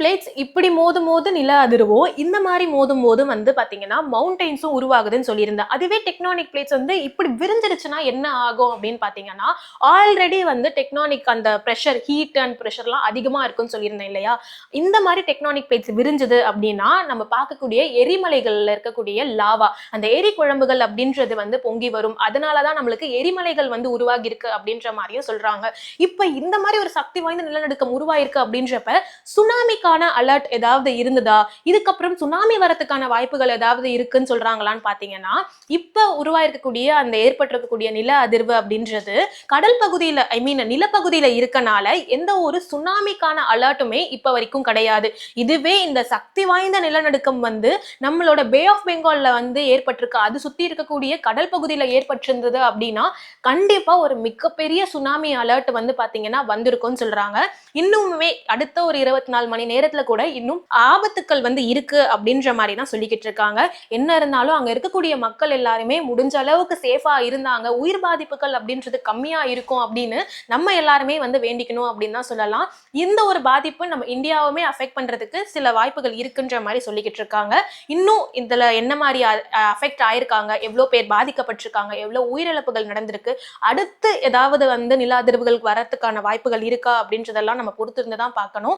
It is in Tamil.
பிளேட்ஸ் இப்படி மோதும் போது நில அதிர்வோ இந்த மாதிரி மோதும் போது வந்து பார்த்தீங்கன்னா மவுண்டெயின்ஸும் உருவாகுதுன்னு சொல்லியிருந்தேன். அதுவே டெக்னானிக் பிளேட்ஸ் வந்து இப்படி விரிஞ்சிருச்சுன்னா என்ன ஆகும் அப்படின்னு பார்த்தீங்கன்னா ஆல்ரெடி வந்து டெக்னானிக் அந்த ப்ரெஷர் ஹீட் அண்ட் ப்ரெஷர்லாம் அதிகமாக இருக்குன்னு சொல்லியிருந்தேன் இல்லையா? இந்த மாதிரி டெக்னானிக் பிளேட்ஸ் விரிஞ்சுது அப்படின்னா நம்ம பார்க்கக்கூடிய எரிமலைகளில் இருக்கக்கூடிய லாவா அந்த எரி குழம்புகள் அப்படின்றது வந்து பொங்கி வரும். அதனால தான் நம்மளுக்கு எரிமலைகள் வந்து உருவாகி இருக்கு அப்படின்ற மாதிரியும் சொல்றாங்க. இப்போ இந்த மாதிரி ஒரு சக்தி வாய்ந்த நிலநடுக்கம் உருவாயிருக்கு அப்படின்றப்ப சுனாமிக்கான அலர்ட் ஏதாவது இருந்ததா? இதுக்கப்புறம் சுனாமி வரத்துக்கான வாய்ப்புகள் ஏதாவது இருக்குன்னு சொல்றாங்களான்னு பாத்தீங்கன்னா இப்ப உருவாயிருக்கக்கூடிய அந்த ஏற்பட்டிருக்கக்கூடிய நில அதிர்வு அப்படின்றது கடல் பகுதியில ஐ மீன் நிலப்பகுதியில இருக்கனால எந்த ஒரு சுனாமிக்கான அலர்ட்டுமே இப்ப வரைக்கும் கிடையாது. இதுவே இந்த சக்தி வாய்ந்த நிலநடுக்கம் வந்து நம்மளோட பே ஆஃப் பெங்கால்ல வந்து ஏற்பட்டிருக்கு. அது சுத்தி இருக்கக்கூடிய கடல் பகுதியில ஏற்பட்டிருந்தது அப்படின்னா கண்டிப்பா ஒரு மிகப்பெரிய சுனாமி அலர்ட் வந்து பாத்தீங்கன்னா வந்திருக்கும்னு சொல்றாங்க. இன்னுமே அடுத்த ஒரு இருபத்தி நாலு மணி நேரத்துல கூட இன்னும் ஆபத்துக்கள் வந்து இருக்கு அப்படின்ற மாதிரி தான் சொல்லிக்கிட்டு இருக்காங்க. என்ன இருந்தாலும் அங்க இருக்கக்கூடிய மக்கள் எல்லாருமே முடிஞ்ச அளவுக்கு சேஃபா இருந்தாங்க. உயிர் பாதிப்புகள் அப்படின்றது கம்மியா இருக்கும் அப்படின்னு நம்ம எல்லாருமே வந்து வேண்டிக்கணும் அப்படின்னு தான் சொல்லலாம். இந்த ஒரு பாதிப்பு நம்ம இந்தியாவுமே அஃபெக்ட் பண்றதுக்கு சில வாய்ப்புகள் இருக்குன்ற மாதிரி சொல்லிக்கிட்டு இருக்காங்க. இன்னும் இதுல என்ன மாதிரி அஃபெக்ட் ஆயிருக்காங்க? எவ்வளோ பேர் பாதிக்கப்பட்டிருக்காங்க? எவ்வளோ உயிரிழப்புகள் நடந்திருக்கு? அடுத்து ஏதாவது வந்து நில அதிர்வுகள் வரத்துக்கான வாய்ப்புகள் இருக்கா அப்படின்றதெல்லாம் நம்ம பொறுத்திருந்து தான் பார்க்கணும்.